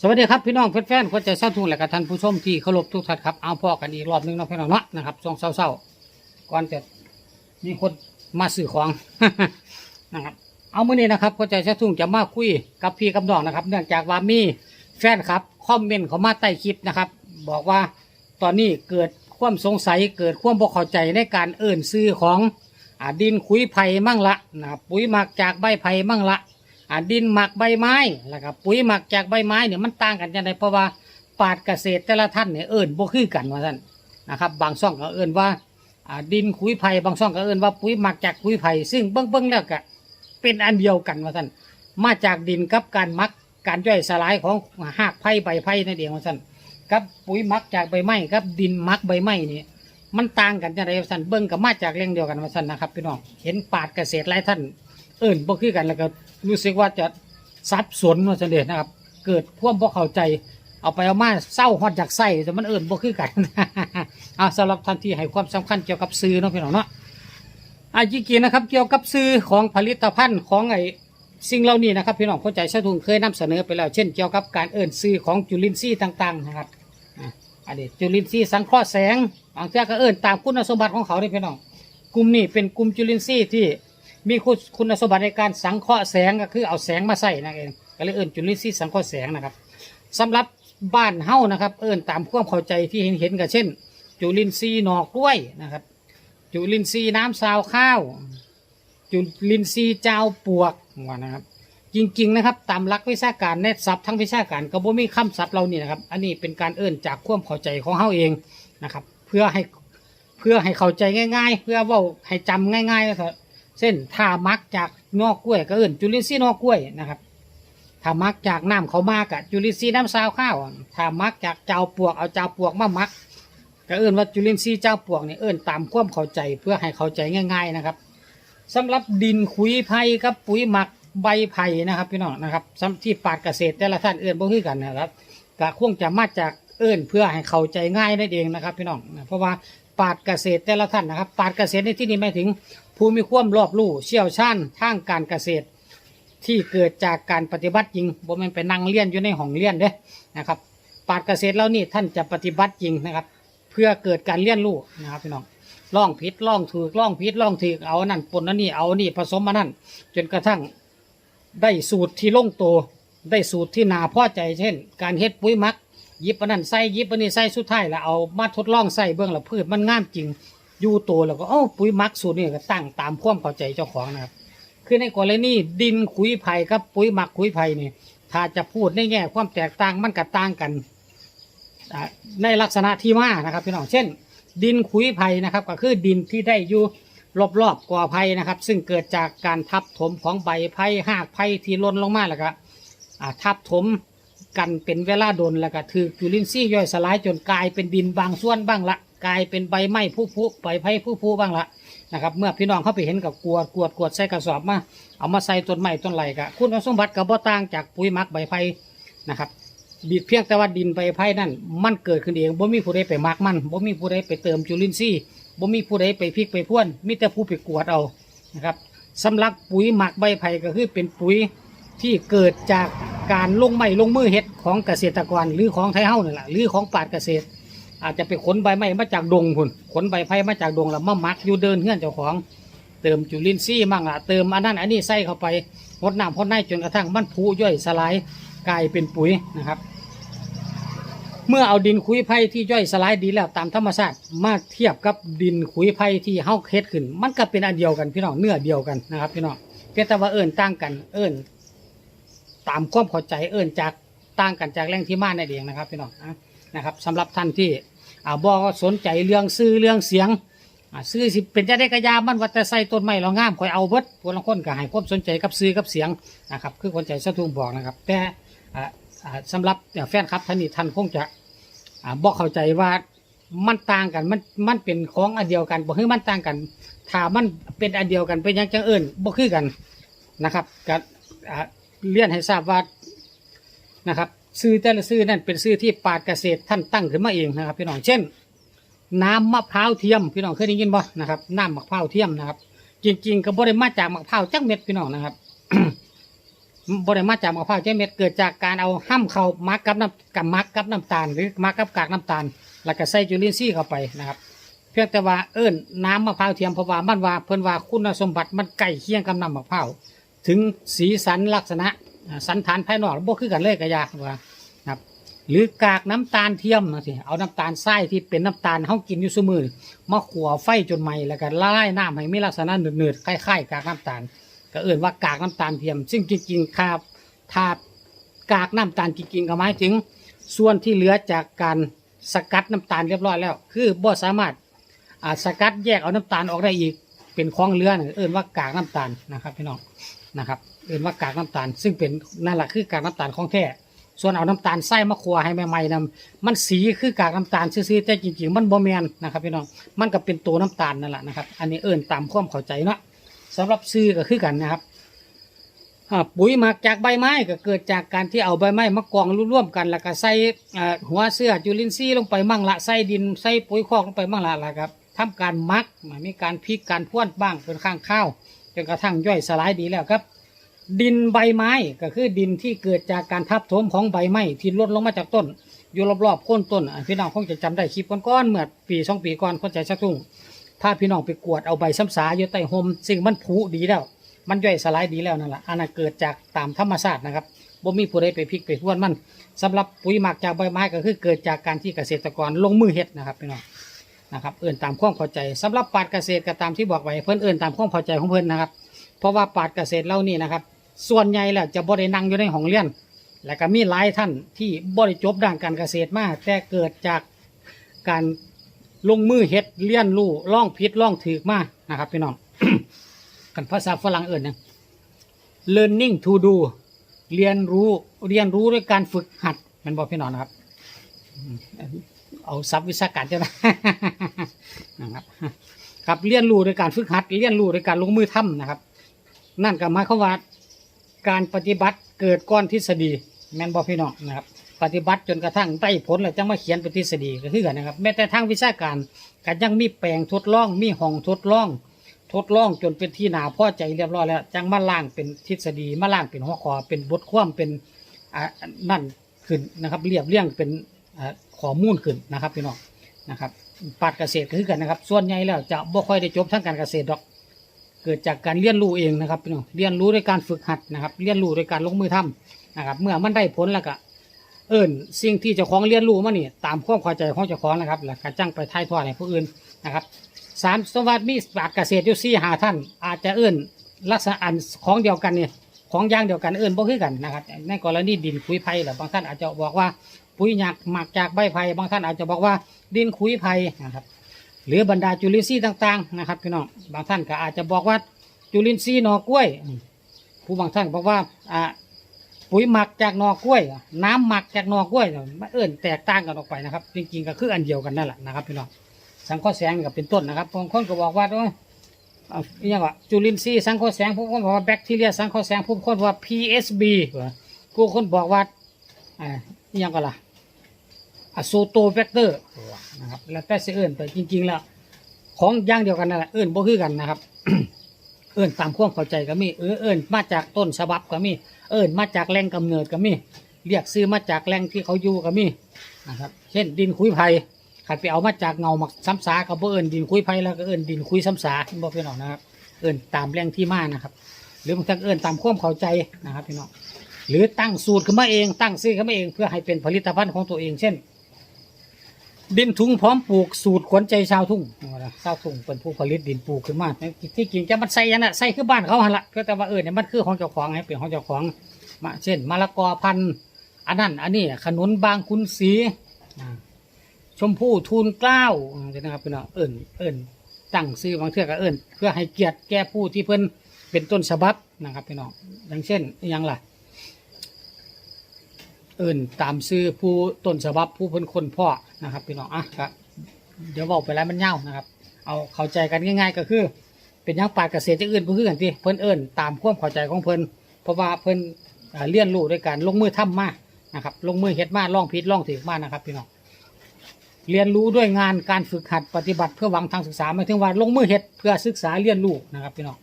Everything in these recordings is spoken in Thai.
สวัสดีครับพี่น้องแฟนๆคนใจเศร้าทุ่งและกับท่านผู้ชมที่เคารพทุกท่านครับเอาพ่อกันอีกรอบหนึงเนาะพี่น้องเนาะนะครับช่วงเศร้าๆก่อนจะมีคนมาซื้อของนะครับเอามื่อนี้นะครับคนใจเศร้าทุ่งจะมาคุยกับพี่กับน้องนะครับ เนื่องจากว่ามีแฟนครับคอมเมนต์เขามาใต้คลิปนะครับ บอกว่าตอนนี้เกิดความสงสัยเกิดความบ่เข้าใจในการเอิ่นซื้อของอดินขุยไผ่มั่งละนะครับปุ๋ยหมักจากใบไผ่มั่งละ อ่าดินหมักใบไม้แล้วก็ปุ๋ยหมักจากใบไม้เนี่ยมันต่างกันยังไงเพราะว่าปาดเกษตรแต่ละท่านเนี่ยเอิญบ่คือกันว่าท่านนะครับ บางช่องก็เอิญว่าอ่าดินขุยไผ่บางช่องก็เอิญว่าปุ๋ยหมักจากขุยไผ่ซึ่งเบื้งเบื้งแล้วก็เป็นอันเดียวกันว่าท่านมาจากดินกับการหมักการย่อยสลายของหากไผ่ใบไผ่นั่นเองว่าท่านกับปุ๋ยหมักจากใบไม้กับดินหมักใบไม้นี่มันต่างกันยังไงว่าท่านเบื้งก็มาจากแรงเดียวกันว่าท่านนะครับพี่น้องเห็นปาดเกษตรหลายท่าน เอิญบ่คือกันแล้วก็รู้สึกว่าจะสับสนว่าเสด็จนะครับ เกิดพ่วามบ่เข้าใจ เอาไปเอามาเศร้าฮอดจากไส้แต่มันเอิญบ่คือกันเอาสำหรับท่านที่ให้ความสำคัญเกี่ยวกับซื้อเนาะพี่น้องเนาะอาจริงๆนะครับเกี่ยวกับซื้อของผลิตภัณฑ์ของไอ้สิ่งเหล่านี้นะครับพี่น้องเข้าใจชาทุงเคยนำเสนอไปแล้วเช่นเกี่ยวกับการเอิญซื้อของจุลินทรีย์ต่างๆนะครับอะอันนี้จุลินทรีย์สังเคราะห์แสงบางเจ้าก็เอิญตามคุณสมบัติของเขาได้พี่น้อง กลุ่มนี้เป็นกลุ่มจุลินทรีย์ที่ มีคุณคุณสมบัติในการสังเคราะห์แสงก็คือเอาแสงมาใส่นั่นเองก็เลยเอิ้นจุลินทรีย์สังเคราะห์แสงนะครับสำหรับบ้านเฮ้านะครับ เอิ้นตามความเข้าใจที่เห็นเห็นกันเช่น จุลินทรีย์หนอกกล้วยนะครับ จุลินทรีย์น้ำซาวข้าว จุลินทรีย์เจ้าปวกว่านะครับ จริง ๆ นะครับ ตามหลักวิชาการในทศัพท์ทั้งวิชาการก็บ่มีคำศัพท์เรานี่นะครับ อันนี้เป็นการเอิ้นจากความเข้าใจของเฮาเองนะครับ เพื่อให้เพื่อให้เข้าใจง่าย ๆ เพื่อว่าให้จำง่ายๆนะครับ เส้นถ้ามักจากนอกกล้วยก็เอื่นจุลินทรีย์นอกกล้วยนะครับถ้ามักจากน้ำเขามากอะจุลินทรีย์น้ำซาวข้าวถ้ามักจากเจ้าปวกเอาเจ้าปวกมามัก ก็เอื่นว่าจุลินทรีย์เจ้าปวกเนี่ยเอื่นตามความเข้าใจเพื่อให้เข้าใจง่าย ๆนะครับสำหรับดินขุยไผ่กับปุ๋ยหมักใบไผ่นะครับพี่น้องนะครับที่ปาดเกษตรแต่ละท่านเอื่นบ่คือกันนะครับก็คงจะมาจากเอื่นเพื่อให้เข้าใจง่ายนั่นเองนะครับพี่น้องเพราะว่า ปาดเกษตรแต่ละท่านนะครับปาดเกษตรในที่นี้หมายถึง ผู้มีความรอบรู้เชี่ยวชาญทางการเกษตร ที่เกิดจากการปฏิบัติจริงบ่แม่นไปนั่งเรียนอยู่ในห้องเรียนเด้นะครับปราดเกษตรแล้วนี่ท่านจะปฏิบัติจริงนะครับ เพื่อเกิดการเรียนรู้นะครับพี่น้องล่องผิดล่องถูกล่องผิดล่องถูกเอานั่นปนอันนี้เอานี่ผสมมานั่น จนกระทั่งได้สูตรที่ลงตัวได้สูตรที่นาพอใจเช่น การเฮ็ดปุ๋ยมัก ยิบอันนั้นใส่ยิบอันนี้ใส่สุดท้ายแล้วเอามาทดลองใส่เบื้องละพืชมันงามจริงอยู่โตแล้วก็เอ้าปุ๋ยหมักสูตรนี่ก็ตั้งตามความเข้าใจเจ้าของนะครับ คือในกรณีดินขุยไผ่กับปุ๋ยหมักขุยไผ่นี่ถ้าจะพูดในแง่ความแตกต่างมันก็ต่างกันในลักษณะที่มานะครับพี่น้องเช่น ดินขุยไผ่นะครับ ก็คือดินที่ได้อยู่รอบๆกว่าไผ่นะครับ ซึ่งเกิดจากการทับถมของใบไผ่หากไผ่ที่ล่นลงมาแล้วก็ทับถม กันเป็นเวลาโดนแล้วก็ถือจุลินทรีย์ย่อยสลายจนกลายเป็นดินบางส่วนบ้างละกลายเป็นใบไม้ผู้ผู้ใบไผ่ผู้ผู้บ้างละนะครับเมื่อพี่น้องเข้าไปเห็นกับกวดกวดกวดใส่กระสอบมาเอามาใส่ต้นไม้ต้นไหลกะคุณสมบัติกับบ่ต่างจากปุ๋ยหมักใบไผ่นะครับบิดเพียงแต่ว่าดินใบไผ่นั่นมันเกิดขึ้นเองบ่มีผู้ใดไปหมักมันบ่มีผู้ใดไปเติมจุลินทรีย์บ่มีผู้ใดไปพลิกไปพ่วนมีแต่ผู้ไปกวดเอานะครับสำหรับปุ๋ยหมักใบไผ่ก็คือเป็นปุ๋ยที่เกิดจาก การลงไม้ลงมือเฮ็ดของเกษตรกรหรือของไทยเฮานี่แหละหรือของปราดเกษตร อาจจะไปขนใบไม้มาจากดงพุ่นขนใบไผ่มาจากดงแล้วมามักอยู่เดินเฮือนเจ้าของ เติมจุลินทรีย์มั่งละเติมอันนั้นอันนี้ใส่เข้าไปหดน้ำหดในจนกระทั่งมันผุย่อยสลายกลายเป็นปุ๋ยนะครับ เมื่อเอาดินขุยไผ่ที่ย่อยสลายดีแล้วตามธรรมชาติมาเทียบกับดินขุยไผ่ที่เฮาเฮ็ดขึ้น มันก็เป็นอันเดียวกันพี่น้องเนื้อเดียวกันนะครับพี่น้องเพียงแต่ว่าเอิ้นต่างกันเอิ้น ตามความเข้าใจเอิ้นจากต่างกันจากแรงที่มาในนเองนะครับพี่น้องนะนะครับสำหรับท่านที่อ่าบอสนใจเรื่องซื้อเรื่องเสียงอ่าซื้อสิเป็นจะได้กระยามันวัดแต่ใส่ต้นไม้เรางามคอยเอาเบิดพวกละคนก็ให้ความสนใจกับซื้อกับเสียงนะครับคือคนใจสะทุ่งบอกนะครับแต่อ่าอ่าสำหรับแฟนครับท่านนี้ท่านคงจะอ่าบอกเข้าใจว่ามันต่างกันมันมันเป็นของอันเดียวกันบ่คือมันต่างกันถ้ามันเป็นอันเดียวกันเป็นหยังจังเอิญบ่คือกันนะครับก็อ่า เรียนให้ทราบว่านะครับซื้อแต่ละซื้อนั่นเป็นซื้อที่ปาดเกษตรท่านตั้งขึ้นมาเองนะครับพี่น้องเช่น น้ำมะพร้าวเทียมพี่น้องเคยได้ยินบ่นะครับน้ำมะพร้าวเทียมนะครับ จริง ๆ ก็บ่ได้มาจากมะพร้าวจักเม็ดพี่น้องนะครับบริมาจากมะพร้าวเจเม็ดเกิดจากการเอาห้ามเขามักกับน้ำกับมักกับน้ำตาล หรือมักกับกากน้ำตาล แล้วก็ใส่จุลินทรีย์เข้าไปนะครับ เพียงแต่ว่าเอิ้นน้ำมะพร้าวเทียมเพราะว่ามันว่าเพิ่นว่าคุณสมบัติมันใกล้เคียงกับน้ำมะพร้าว ถึงสีสันลักษณะสันฐานภายนอกบ่คือกันเลยกระยาว่านะครับหรือกากน้ำตาลเทียมนะสิเอาน้ำตาลทรายที่เป็นน้ำตาลเฮากินอยู่ซุมือมาขัวไฟจนไหม้แล้วก็ละลายน้ำให้มีลักษณะเนืดๆคล้ายๆกากน้ำตาล ก็เอิ้นว่ากากน้ำตาลเทียม ซึ่งจริงๆครับถ้ากากน้ำตาลจริงๆก็หมายถึง ส่วนที่เหลือจากการสกัดน้ำตาลเรียบร้อยแล้ว คือบ่สามารถสกัดแยกเอาน้ำตาลออกได้อีกเป็นของเลือนเอิ้นว่ากากน้ำตาลนะครับพี่น้อง นะครับเอิ้นว่ากากน้ำตาล ซึ่งเป็นนั่นแหละคือกากน้ำตาลของแท้ส่วนเอาน้ำตาลใส่มาคั่วให้ใหม่ๆนํมันสีคือกากน้ำตาลซื่อๆแต่จริงๆ มันบ่แมนนะครับพี่น้องมันก็เป็นตัวน้ำตาลนั่นแหละนะครับ อันนี้เอิ้นตามความเข้าใจเนาะสำหรับซื้อก็คือกันนะครับอ่าปุ๋ยหมักจากใบไม้ก็เกิดจากการที่เอาใบไม้มากองร่วมกัน แล้วก็ใส่อ่าหัวเสื้อจุลินทรีย์ลงไปมั่งละใส่ดินใส่ปุ๋ยคอกลงไปมั่งละละครับทำการหมักมีการพลิกการพ่วนบ้างเป็นข้างข้าว นกระทั่งย่อยสลายดีแล้วครับ ดินใบไม้ก็คือดินที่เกิดจากการทับถมของใบไม้ที่ลดลงมาจากต้น อยู่รอบๆโค่นต้นพี่น้องคงจะจำได้คลิปก้อนๆเมื่อปีสองปีก่อนคนใจชักทุ่งถ้าพี่น้องไปกวดเอาใบซ้ำสาอยู่ใต้ห่มซึ่งมันผุดีแล้ว มันย่อยสลายดีแล้วนั่นแหละอันนั้นเกิดจากตามธรรมชาตินะครับบ่มีผู้ใดไปพลิกไปทวนมันสำหรับปุ๋ยหมักจากใบไม้ก็คือเกิดจากการที่เกษตรกรลงมือเฮ็ดนะครับพี่น้อง นะครับเอื่นตามความเข้าใจสำหรับปาดเกษตรก็ตามที่บอกไว้เพิ่อนเอื่นตามความเข้าใจของเพิ่อนนะครับ เพราะว่าปาดเกษตรเล่านี่นะครับ ส่วนใหญ่แล้วจะบ่ได้นั่งอยู่ในห้องเรียน และก็มีหลายท่านที่บ่ได้จบด้านการเกษตรมาแต่เกิดจากการลงมือเฮ็ดเลี้ยนรู้ล่องผิดล่องถือมานะครับพี่น้องกันภาษาฝรั่งเอื่นนะ learning to do เรียนรู้เรียนรู้ด้วยการฝึกหัดมันบอกพี่น้องนะครับ เอาซับวิชาการจะนะนะครับ ครับเรียนรู้ด้วยการฝึกหัดเรียนรู้ด้วยการลงมือทำนะครับ นั่นก็หมายความว่าการปฏิบัติเกิดก้อนทฤษฎีแม่นบอพี่น้องนะครับ ปฏิบัติจนกระทั่งได้ผลแล้วจังมาเขียนเป็นทฤษฎีก็คือกันนะครับ แม้แต่ทางวิชาการก็ยังมีแปลงทดลองมีห้องทดลอง ทดลองจนเป็นที่นาพอใจเรียบร้อยแล้วจังมาล่างเป็นทฤษฎีมาล่างเป็นหัวข้อเป็นบทความเป็นอ่านั่นขึ้นนะครับ เรียบเรียงเป็นอ่า ข้อมูลขึ้นนะครับพี่น้องนะครับปาดเกษตรก็คือกันนะครับ ส่วนใหญ่แล้วจะบ่ค่อยได้จบทางการเกษตรดอก เกิดจากการเรียนรู้เองนะครับพี่น้องเรียนรู้ด้วยการฝึกหัดนะครับ เรียนรู้ด้วยการลงมือทำนะครับ เมื่อมันได้ผลแล้วก็เอิญสิ่งที่เจ้าของเรียนรู้มานี่ตามความเข้าใจของเจ้าของนะครับแล้วก็จ้างไปถ่ายทอดให้ผู้อื่นนะครับสามสวัสดิ์มีปราชญ์เกษตรอยู่สี่หาท่าน อาจจะเอิญลักษณะอันของเดียวกันเนี่ย ของอย่างเดียวกันเอิญบ่คือกันนะครับ ในกรณีดินคุยไผ่หรือบางท่านอาจจะบอกว่าปุ๋ยหยักหมักจากใบไผ่บางท่านอาจจะบอกว่าดินคุยไผ่นะครับ หรือบรรดาจุลินทรีย์ต่างๆนะครับพี่น้องบางท่านก็อาจจะบอกว่าจุลินทรีย์หนอกล้วย ผู้บางท่านบอกว่าอ่าปุ๋ยหมักจากหนอกล้วย น้ำหมักจากหนอกล้วยมันเอิ่นแตกต่างกันออกไปนะครับ จริงๆก็คืออันเดียวกันนั่นแหละนะครับพี่น้องสังเคราะห์แสงนี่ก็เป็นต้นนะครับบางคนก็บอกว่าโอ้ย เอาอหย่างว่าจุลินทรีย์สังเคราะห์แสงผู้คนบอกว่าแบคทีเรียสังเคราะห์แสงผู้คนบอกว่า PSB ผู้คนบอกว่าอ่าอหย่างก็ล่ะอะโซโตแบคเตอร์นะครับแล้วแต่สิเอิ่นไปจริง ๆ แล้ว ของอย่างเดียวกันนั่นแหละเอิ่นบ่คือกันนะครับ เอิ่นตามความเข้าใจก็มีเออเอิ่นมาจากต้นฉบับก็มี เอิญมาจากแหล่งกำเนิดก็มี เรียกซื้อมาจากแหล่งที่เขาอยู่ก็มีนะครับ เช่นดินคุยไผ่ ขัดไปเอามาจากเงาหมักซ้ำสากับเอิญดินคุยไผ่แล้วก็เอิญดินคุยซ้ำสาบอกพี่น้องนะครับ เอิญตามแหล่งที่มานะครับ หรือบางท่านเอิญตามความเข้าใจนะครับพี่น้องหรือตั้งสูตรขึ้นมาเองตั้งซื้อขึ้นมาเองเพื่อให้เป็นผลิตภัณฑ์ของตัวเองเช่น ดินถุงพร้อมปลูกสูตรขวัญใจชาวทุ่งนะชาวทุ่งเป็นผู้ผลิตดินปลูกขึ้นมาที่จริงจะมันใส่ยันน่ะใส่คือบ้านเขาหันละก็แต่ว่าเออเนี่ยมันคือของเจ้าของให้เป็นของเจ้าของมาเช่นมะละกอพันธุ์อันนั้นอันนี้ขนุนบางคุณสีอ่า ชมพู่ทูลเกล้าอ่านะครับพี่น้องเอิญเอิญตั้งซื้อบางเทือกเอิญเพื่อให้เกียรติแก่ผู้ที่เพิ่นเป็นต้นฉบับนะครับพี่น้องอย่างเช่นอหยังล่ะ เอิ่นตามซื้อผู้ต้นฉบับผู้เพิ่นคนพ่อนะครับพี่น้องอะครับเดี๋ยวบอกไปแล้วมันเน่านะครับ เอาเข้าใจกันง่าย ๆ ก็คือ เป็นยังปาเกษตรจะอื่นเพื่อกันที่เพิ่นเอิ่นตามความเข้าใจของเพิ่นเพราะว่าเพิ่นเรียนรู้ด้วยการลงมือทำมานะครับ ลงมือเฮ็ดมาล่องผิดล่องถือมานะครับพี่น้อง เรียนรู้ด้วยงานการฝึกหัดปฏิบัติเพื่อหวังทางศึกษาหมายถึงว่าลงมือเฮ็ดเพื่อศึกษาเรียนรู้นะครับพี่น้อง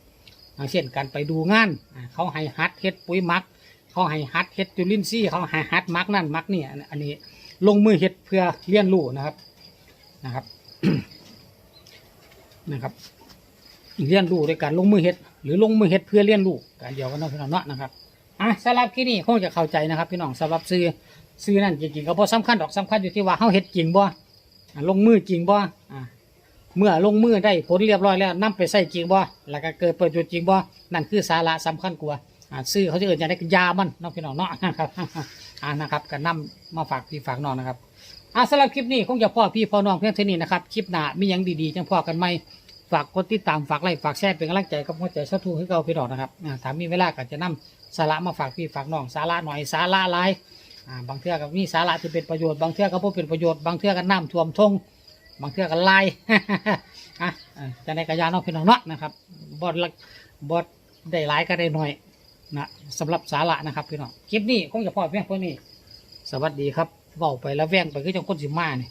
อย่างเช่นการไปดูงานเขาให้หัดเฮ็ดปุ๋ยมัก เขาให้ฮัดเฮ็ดจุลินทรีย์เขาให้ฮัดมักนั่นมักนี่อันนี้ลงมือเฮ็ดเพื่อเรียนรู้นะครับนะครับนะครับเรียนรู้ด้วยการลงมือเฮ็ดหรือลงมือเฮ็ดเพื่อเรียนรู้การเดียวกันนะพี่น้องเนาะนะครับอะสำหรับที่นี่คงจะเข้าใจนะครับพี่น้องสำหรับซื้อซื้อนั่นจริงๆก็พอสำคัญดอกสำคัญอยู่ที่ว่าเฮาเฮ็ดจริงบ่ อะลงมือจริงบ่อะเมื่อลงมือได้ผลเรียบร้อยแล้วนํไปใส่จริงบ่แล้วก็เกิดประโยชน์จริงบ่นั่นคือสาระสำคัญกว่าอะซื้อเขาจะเอ่ยจะได้ยามันเนาะพี่น้องเนาะนะครับอ่านะครับก็นํมาฝากพี่ฝากน้องนะครับอะสำหรับคลิปนี้คงจะพ่อพี่พ่อน้องเพียงเท่านี้นะครับคลิปหน้ามีหยังดีๆจังพ่อกันไหมฝากกดติดตามฝากไลค์ฝากแชร์เป็นกำลังใจกับหัวใจสัทูให้เราพี่น้องนะครับอ่าถ้ามีเวลาก็จะนำสาระมาฝากพี่ฝากน้องสาระหน่อยสาระหลาย อ่าบางเทื่อก็มีสาระที่เป็นประโยชน์บางเทื่อก็บ่เป็นประโยชน์บางเทื่อก็น้ำท่วมทงบางเทื่อก็ลาย อะอ่าจะในกระยาน้องพี่น้องเนาะนะครับบอดละบอดได้หลายก็ได้หน่อยนะสำหรับสาระนะครับพี่น้องคลิปนี้คงจะพอเพียงเท่านี้ สวัสดีครับเบาไปแล้วแว่งไปก็จังคนสิมาเนี่ย